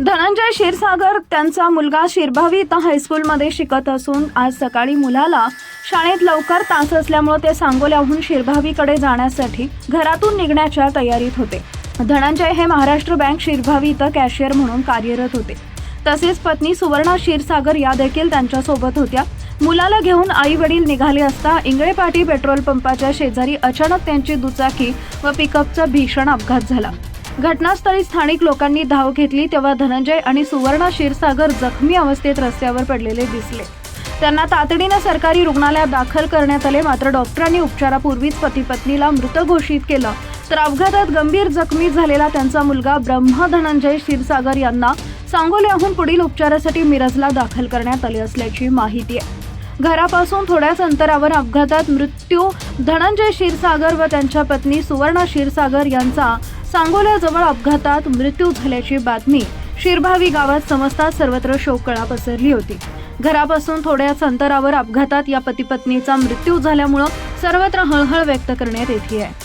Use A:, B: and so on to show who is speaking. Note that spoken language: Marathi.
A: धनंजय क्षीरसागर त्यांचा मुलगा शिरभावी इथं हायस्कूलमध्ये शिकत असून आज सकाळी मुलाला शाळेत लवकर तास असल्यामुळे ते सांगोल्याहून शिरभावीकडे जाण्यासाठी घरातून निघण्याच्या तयारीत होते. धनंजय हे महाराष्ट्र बँक शिरभावी इथं कॅशियर म्हणून कार्यरत होते. तसेच पत्नी सुवर्णा क्षीरसागर या देखील त्यांच्यासोबत होत्या. मुलाला घेऊन आई वडील निघाले असता इंगळेपाटी पेट्रोल पंपाच्या शेजारी अचानक त्यांची दुचाकी व पिकअपचा भीषण अपघात झाला. घटनास्थळी स्थानिक लोकांनी धाव घेतली तेव्हा धनंजय आणि सुवर्णा क्षीरसागर जखमी अवस्थेत रस्त्यावर पडलेले दिसले. त्यांना तातडीनं सरकारी रुग्णालयात दाखल करण्यात आले मात्र डॉक्टरांनी उपचारापूर्वीच पती पत्नीला मृत घोषित केलं. तर अपघातात गंभीर जखमी झालेला त्यांचा मुलगा ब्रह्म धनंजय क्षीरसागर यांना सांगोल्याहून पुढील उपचारासाठी मिरजला दाखल करण्यात आले असल्याची माहिती आहे. घरापासून थोड्याच अंतरावर अपघातात मृत्यू धनंजय क्षीरसागर व त्यांच्या पत्नी सुवर्णा क्षीरसागर यांचा सांगोल्याजवळ अपघातात मृत्यू झाल्याची बातमी शिरभावी गावात समजताच सर्वत्र शोककळा पसरली होती. घरापासून थोड्याच अंतरावर अपघातात या पती पत्नीचा मृत्यू झाल्यामुळं सर्वत्र हळहळ व्यक्त करण्यात येते आहे.